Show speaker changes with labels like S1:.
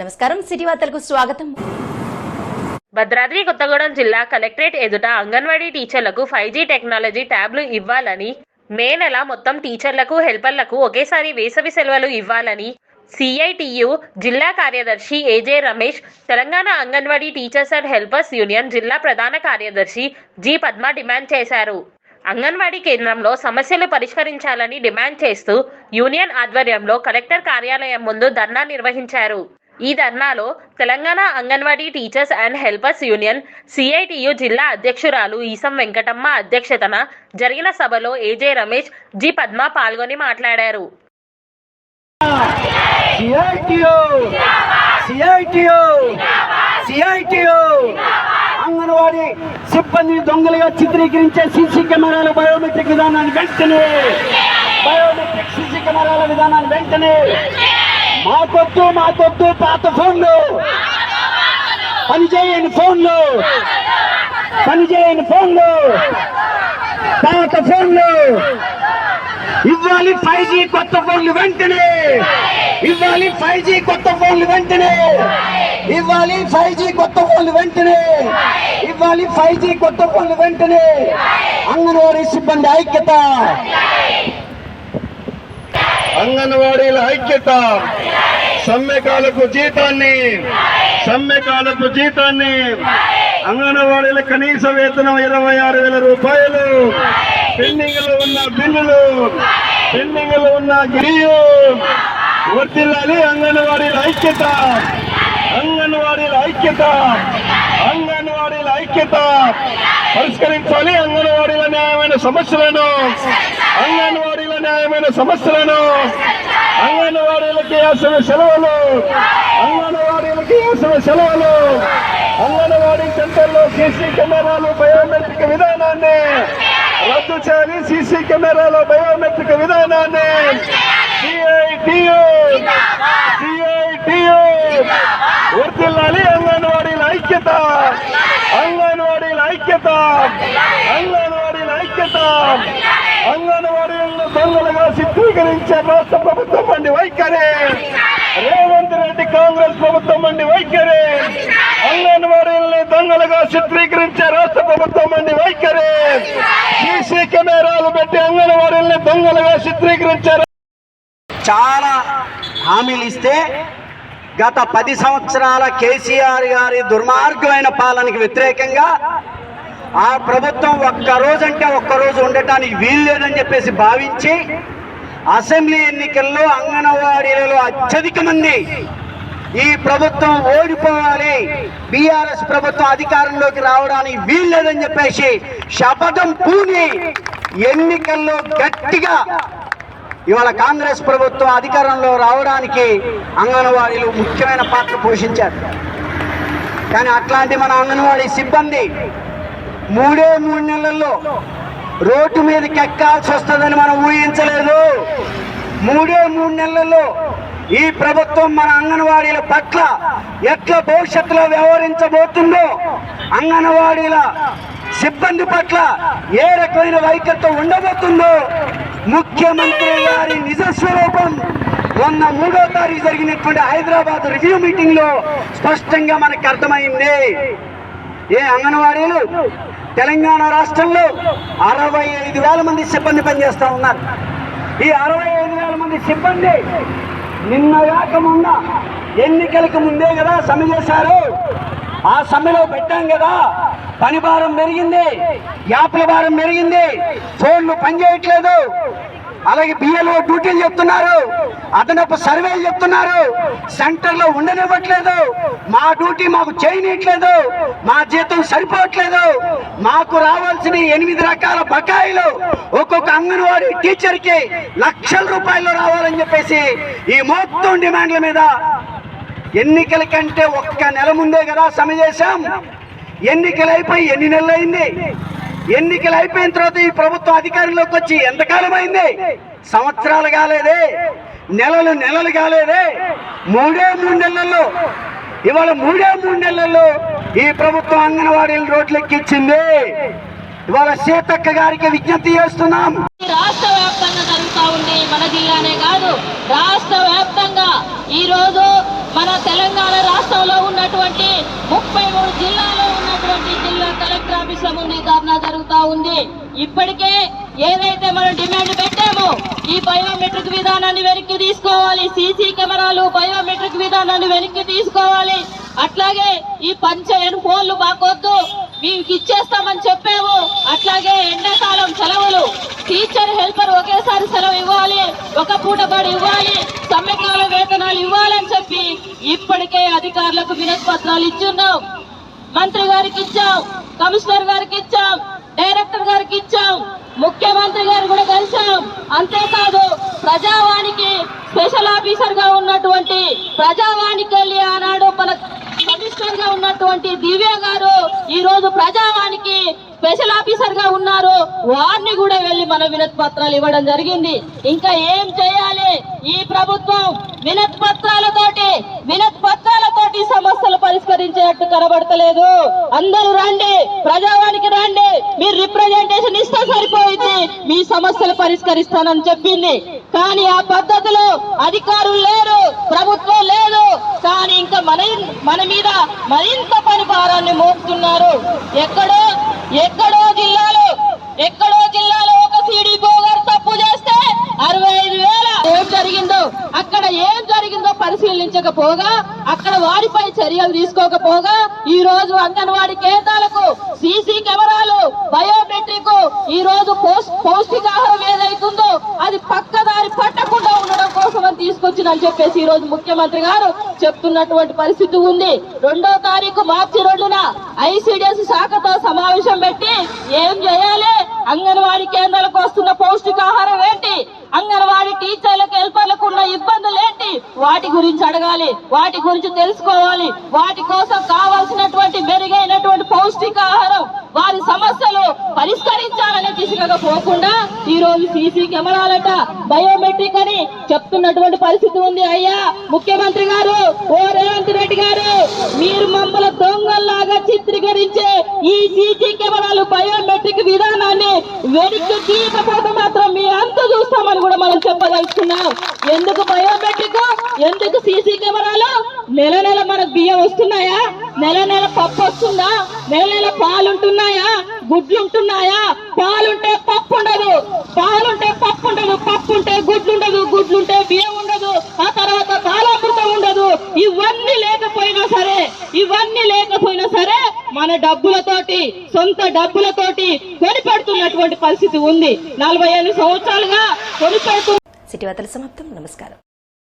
S1: నమస్కారం సిటీ వార్తలకు స్వాగతం.
S2: భద్రాద్రి కొత్తగూడెం జిల్లా కలెక్టరేట్ ఎదుట అంగన్వాడీ టీచర్లకు ఫైవ్ జీ టెక్నాలజీ ట్యాబ్లు ఇవ్వాలని మే నెల మొత్తం టీచర్లకు హెల్పర్లకు ఒకేసారి వేసవి సెలవులు ఇవ్వాలని సిఐటియు జిల్లా కార్యదర్శి AJ Ramesh Telangana anganwadi teachers and helpers union జిల్లా ప్రధాన కార్యదర్శి జి పద్మ డిమాండ్ చేశారు. అంగన్వాడీ కేంద్రంలో సమస్యలు పరిష్కరించాలని డిమాండ్ చేస్తూ యూనియన్ ఆధ్వర్యంలో కలెక్టర్ కార్యాలయం ముందు ధర్నా నిర్వహించారు. ఈ ధర్నాలో Telangana anganwadi teachers and helpers union CITU జిల్లా అధ్యక్షురాలు ఈసం వెంకటమ్మ అధ్యక్షతన జరిగిన సభలో ఏజే రమేష్ జి పద్మ పాల్గొని మాట్లాడారు.
S3: అంగన్వాడీ సిబ్బందిని దొంగలుగా చిత్రీకరించే సీసీ కెమెరాల బయోమెట్రిక్ విధానాన్ని వెంటనే బయోమెట్రిక్ సీసీ కెమెరాల విధానాన్ని వెంటనే మాకొద్దు మాకొద్దు పాత ఫోన్లు. పనిచేయని ఫోన్లు. పనిచేయని ఫోన్లు. పాత ఫోన్లు. ఇవ్వాలి ఫైవ్ జీ కొత్త ఫోన్లు వెంటనే. ఇవ్వాలి ఫైవ్ జీ కొత్త ఫోన్లు వెంటనే. ఇవ్వాలి ఫైవ్ జీ కొత్త ఫోన్లు వెంటనే. ఇవ్వాలి ఫైవ్ జీ కొత్త ఫోన్లు వెంటనే. అంగన్వాడీ సిబ్బంది ఐక్యత.
S4: అంగన్వాడీల ఐక్యత. సమ్మెకాలకు జీతాన్ని సమ్మెకాలకు జీతాన్ని. అంగన్వాడీల కనీస వేతనం ఇరవై ఆరు వేల రూపాయలు. పెండింగ్లో ఉన్న బిల్లులు పెండింగ్లో ఉన్న గిరియు వర్తిల్లాలి అంగన్వాడీల ఐక్యత. అంగన్వాడీల ఐక్యత. అంగన్వాడీల ఐక్యత. పరిష్కరించాలి అంగన్వాడీల న్యాయమైన సమస్యలను. అంగన్వాడీల న్యాయమైన సమస్యలను. అంగన్వాడీలకి వేసిన సెలవులు. అంగన్వాడీలకి వేసిన సెలవులు. అంగన్వాడీ సెంటర్లో సీసీ కెమెరాలు బయోమెట్రిక్ విధానాన్ని రద్దు చేయాలి. సీసీ కెమెరాల బయోమెట్రిక్ విధానాన్ని వర్తిల్లాలి అంగన్వాడీల ఐక్యత. అంగన్వాడీల ఐక్యత. అంగన్వాడీల ఐక్యత. అంగన్వాడీలను దొంగలుగా చిత్రీకరించే రాష్ట్ర ప్రభుత్వం. మండి వైఖరి. రేవంత్ రెడ్డి కాంగ్రెస్ ప్రభుత్వం మండి వైఖరి. అంగన్వాడీల్ని దొంగలుగా చిత్రీకరించే రాష్ట్ర ప్రభుత్వం మండి వైఖరి. సీసీ కెమెరాలు పెట్టి అంగన్వాడీల్ని దొంగలుగా చిత్రీకరించారు
S3: చాలా హామీలు ఇస్తే గత పది సంవత్సరాల కేసీఆర్ గారి దుర్మార్గమైన పాలనకి వ్యతిరేకంగా ఆ ప్రభుత్వం ఒక్క అంటే ఒక్క రోజు ఉండటానికి వీలు లేదని చెప్పేసి భావించి అసెంబ్లీ ఎన్నికల్లో అంగన్వాడీలలో అత్యధిక మంది ఈ ప్రభుత్వం ఓడిపోవాలి. బీఆర్ఎస్ ప్రభుత్వం అధికారంలోకి రావడానికి వీల్లేదని చెప్పేసి శపథం పూని ఎన్నికల్లో గట్టిగా ఇవాళ కాంగ్రెస్ ప్రభుత్వం అధికారంలో రావడానికి అంగన్వాడీలు ముఖ్యమైన పాత్ర పోషించారు. కానీ అట్లాంటి మన అంగన్వాడీ సిబ్బంది మూడే మూడు నెలల్లో రోడ్డు మీదకి ఎక్కాల్సి వస్తుందని మనం ఊహించలేదు. మూడే మూడు నెలల్లో ఈ ప్రభుత్వం మన అంగన్వాడీల పట్ల ఎట్లా భవిష్యత్తులో వ్యవహరించబోతుందో అంగన్వాడీల సిబ్బంది పట్ల ఏ రకమైన వైఖరితో ఉండబోతుందో ముఖ్యమంత్రి గారి నిజ స్వరూపం మొన్న మూడో తారీఖు జరిగినటువంటి హైదరాబాద్ రివ్యూ మీటింగ్లో స్పష్టంగా మనకు అర్థమైంది. ఏ అంగన్వాడీలు? తెలంగాణ రాష్ట్రంలో అరవై ఐదు వేల మంది సిబ్బంది పనిచేస్తూ ఉన్నారు. ఈ అరవై ఐదు వేల మంది సిబ్బంది నిన్న కాకముందా ఎన్నికలకు ముందే కదా సమ్మె చేశారు. ఆ సమ్మెలో పెట్టాం కదా. పని భారం పెరిగింది. యాప్ల భారం పెరిగింది. ఫోన్లు పనిచేయట్లేదు. అలాగే బిఎల్ఓ డ్యూటీలు చెప్తున్నారు. అదనపు సర్వేలు చెప్తున్నారు. సెంటర్లో ఉండనివ్వట్లేదు. మా డ్యూటీ మాకు చేయనీయట్లేదు. మా జీతం సరిపోవట్లేదు. మాకు రావాల్సిన ఎనిమిది రకాల బకాయిలు ఒక్కొక్క అంగన్వాడీ టీచర్కి లక్షల రూపాయలు రావాలని చెప్పేసి ఈ మొత్తం డిమాండ్ల మీద ఎన్నికల కంటే ఒక్క నెల ముందే కదా సమ్మె చేశాం. ఎన్నికలు అయిపోయి ఎన్ని నెలలు అయింది ఎన్నికలు అయిపోయిన తర్వాత ఈ ప్రభుత్వం అధికారంలోకి వచ్చి ఎంతకాలం అయింది? సంవత్సరాలు కాలేదే నెలలు నెలలు కాలేదే మూడే మూడు నెలల్లో ఇవాళ మూడే మూడు నెలల్లో ఈ ప్రభుత్వం అంగన్వాడీలు ఎక్కించింది ఇవాళ సీతక్క గారికి విజ్ఞప్తి చేస్తున్నాం.
S5: రాష్ట్ర వ్యాప్తంగా జరుగుతూ ఉంది మన జిల్లానే కాదు రాష్ట్ర వ్యాప్తంగా ఈ రోజు మన తెలంగాణ రాష్ట్రంలో ఉన్నటువంటి ముప్పై మూడు జిల్లాలు జరుగుతూ ఉంది. ఇప్పటికే ఏదైతే మనం డిమాండ్ పెట్టామో ఈ బయోమెట్రిక్ విధానాన్ని వెనక్కి తీసుకోవాలి. సీసీ కెమెరాలు బయోమెట్రిక్ విధానాన్ని వెనక్కి తీసుకోవాలి. అట్లాగే ఈ పంచయన్ ఫోన్లు మాకొద్దు. మీకు ఇచ్చేస్తామని చెప్పాము. అట్లాగే ఎండాకాలం సెలవులు. టీచర్ హెల్పర్ ఒకేసారి సెలవు ఇవ్వాలి. ఒక పూట పడి ఇవ్వాలి. సమ్మెకాల వేతనాలు ఇవ్వాలని చెప్పి ఇప్పటికే అధికారులకు వినతి పత్రాలు ఇచ్చున్నాం. మంత్రి గారికి ఇచ్చాం. కమిషనర్ గారికి ఇచ్చాం డైరెక్టర్ గారికి ఇచ్చాం ముఖ్యమంత్రి గారు కూడా కలిసాం అంతేకాదు ప్రజావాణికి స్పెషల్ ఆఫీసర్గా ఉన్నటువంటి ప్రజావాణికి వెళ్ళి ఆనాడు మన కమిషనర్గా ఉన్నటువంటి దివ్య గారు ఈ రోజు ప్రజావాణికి స్పెషల్ ఆఫీసర్గా ఉన్నారు. వారిని కూడా వెళ్ళి మన వినతి పత్రాలు ఇవ్వడం జరిగింది. ఇంకా ఏం చేయాలి? ఈ ప్రభుత్వం వినతి పత్రాలతోటి వినతి పత్రాలతోటి సమస్యలు పరిష్కరించేట్టు కనబడతలేదు. అందరూ రండి ప్రజావానికి రండి. మీరు రిప్రజెంటేషన్ ఇస్తే సరిపోయింది. మీ సమస్యలు పరిష్కరిస్తానని చెప్పింది. కానీ ఆ పద్ధతిలో అధికారులు లేరు ప్రభుత్వం లేదు. కానీ ఇంకా మన మన మీద మరింత పని భారాన్ని మోపుతున్నారు. ఎక్కడో ఎక్కడో అక్కడ ఏం జరిగిందో పరిశీలించకపోగా అక్కడ వారిపై చర్యలు తీసుకోకపోగా ఈ రోజు అంగన్వాడి కేంద్రాలకు సీసీ కెమెరాలు బయోమెట్రిక్ ఈ రోజు పౌష్టికాహారం ఏదైతుందో అది పక్కదారి పట్టకుండా ఉండడం కోసం అని తీసుకొచ్చిందని చెప్పేసి ఈ రోజు ముఖ్యమంత్రి గారు చెప్తున్నటువంటి పరిస్థితి ఉంది. రెండో తారీఖు మార్చి రెండున ఐసిడిఎస్ శాఖతో సమావేశం పెట్టి ఏం చేయాలి? అంగన్వాడీ కేంద్రాలకు వస్తున్న పౌష్టికాహారం ఏంటి? అంగన్వాడీ టీచర్లకు హెల్పర్లకు ఉన్న ఇబ్బందులు ఏంటి? వాటి గురించి అడగాలి వాటి గురించి తెలుసుకోవాలి వాటి కోసం కావాల్సినటువంటి మెరుగైనటువంటి పౌష్టికాహారం వారి సమస్యలు పరిష్కరించాలనే దిశగా పోకుండా ఈ రోజు సీసీ కెమెరాలట బయోమెట్రిక్ అని చెప్తున్నటువంటి పరిస్థితి ఉంది అయ్యా. ముఖ్యమంత్రి గారు ఓ రేవంత్ రెడ్డి గారు మీరు మమ్మల్ని దొంగల్లాగా చిత్రీకరించే ఈ సీసీ కెమెరాలు బయోమెట్రిక్ విధానాన్ని వెనక్కి తీయకపోతే మాత్రం మీ అంత చూస్తామని కూడా మనం చెప్పదలుచుకున్నాం. ఎందుకు బయోమెట్రిక్? ఎందుకు సీసీ కెమెరా నెల నెల మనకు బియ్యం వస్తున్నాయా? నెల నెల పప్పు వస్తుందా? నెల నెల పాలు ఉంటున్నాయా గుడ్లు ఉంటున్నాయా పాలుంటే పప్పు ఉండదు. పాలుంటే పప్పు ఉండదు. పప్పు ఉంటే గుడ్లు ఉండదు. గుడ్లు ఉంటే బియ్యం ఉండదు. ఆ తర్వాత బాలామృతం ఉండదు. ఇవన్నీ లేకపోయినా సరే ఇవన్నీ లేకపోయినా సరే మన డబ్బులతోటి సొంత డబ్బులతోటి కొనిపెడుతున్నటువంటి పరిస్థితి ఉంది. నలభై ఐదు సంవత్సరాలుగా కొనిపెడుతు
S1: సిటీ వార్తల సమాప్తం. నమస్కారం.